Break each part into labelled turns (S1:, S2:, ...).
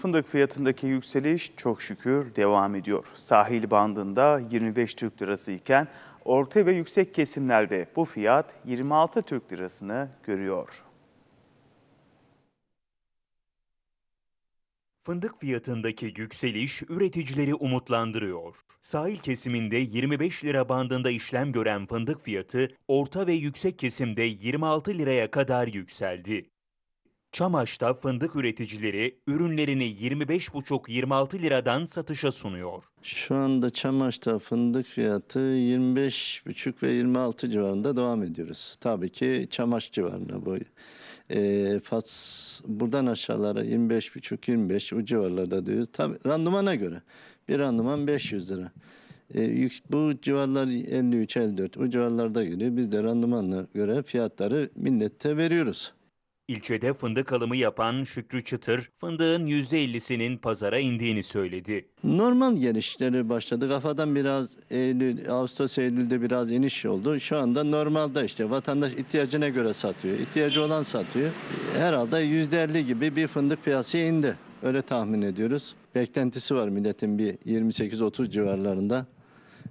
S1: Fındık fiyatındaki yükseliş çok şükür devam ediyor. Sahil bandında 25 Türk Lirası iken orta ve yüksek kesimlerde bu fiyat 26 Türk Lirasını görüyor.
S2: Fındık fiyatındaki yükseliş üreticileri umutlandırıyor. Sahil kesiminde 25 lira bandında işlem gören fındık fiyatı orta ve yüksek kesimde 26 liraya kadar yükseldi. Çamaş'ta fındık üreticileri ürünlerini 25,5-26 liradan satışa sunuyor.
S3: Şu anda Çamaş'ta fındık fiyatı 25,5 ve 26 civarında devam ediyoruz. Tabii ki Çamaş civarında bu. E, Fas buradan aşağılara 25,5 25 o civarlarda diyor. Tabii randımana göre. Bir randıman 500 lira. E, bu civarlar 53 54 o civarlarda geliyor. Biz de randımanla göre fiyatları millete veriyoruz.
S2: İlçede fındık alımı yapan Şükrü Çıtır, fındığın %50'sinin pazara indiğini söyledi.
S3: Normal gelişleri başladı. Kafadan biraz Eylül, Ağustos, Eylül'de biraz iniş oldu. Şu anda normalde işte vatandaş ihtiyacına göre satıyor. İhtiyacı olan satıyor. Herhalde yüzde elli gibi bir fındık piyasaya indi. Öyle tahmin ediyoruz. Beklentisi var milletin bir 28-30 civarlarında.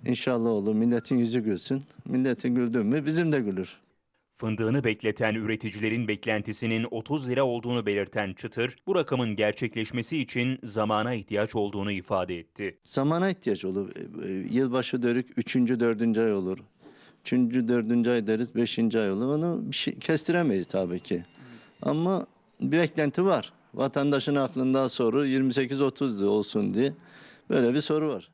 S3: İnşallah olur. Milletin yüzü gülsün. Milletin güldü mü bizim de gülür.
S2: Fındığını bekleten üreticilerin beklentisinin 30 lira olduğunu belirten Çıtır, bu rakamın gerçekleşmesi için zamana ihtiyaç olduğunu ifade etti.
S3: Zamana ihtiyaç olur. E, e, Yılbaşı dörük 3. 4. ay olur. 3. 4. ay deriz 5. ay olur. Onu bir şey kestiremeyiz tabii ki. Ama bir beklenti var. Vatandaşın aklında soru 28-30 olsun diye böyle bir soru var.